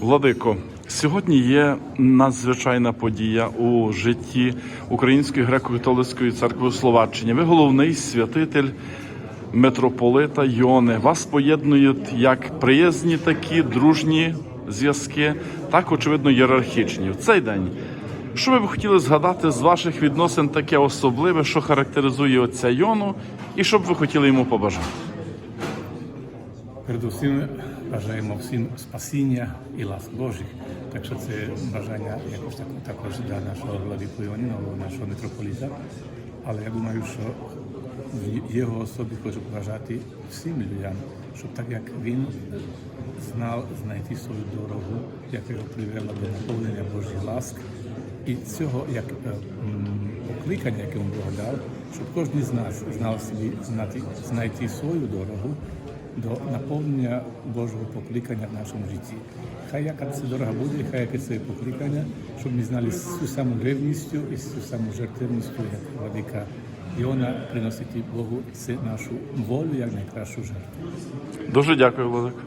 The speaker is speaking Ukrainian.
Владико, сьогодні є надзвичайна подія у житті Української греко-католицької церкви у Словаччині. Ви головний святитель митрополита Йони. Вас поєднують як приязні такі дружні зв'язки, так очевидно ієрархічні. В цей день. Що ви б хотіли згадати з ваших відносин таке особливе, що характеризує отця Йону, і що б ви хотіли йому побажати? Передусім бажаємо всім спасіння і ласк Божих. Так що це бажання якось так, також для нашого владику Іоніного, нашого митрополіта. Але я думаю, що в його особі хочу побажати всім людям, щоб так як він знав знайти свою дорогу, яка його привела до наповнення Божих ласк, і цього як е, покликання, яке він Бог дав, щоб кожен з нас знав собі знати, знайти свою дорогу до наповнення Божого покликання в нашому житті. Хай яка це дорога буде, хай яке це покликання, щоб ми знали з цю саму ревністю і з цю саму жертвенністю, як владика Іона приносити Богу це нашу волю як найкращу жертву. Дуже дякую, Владико.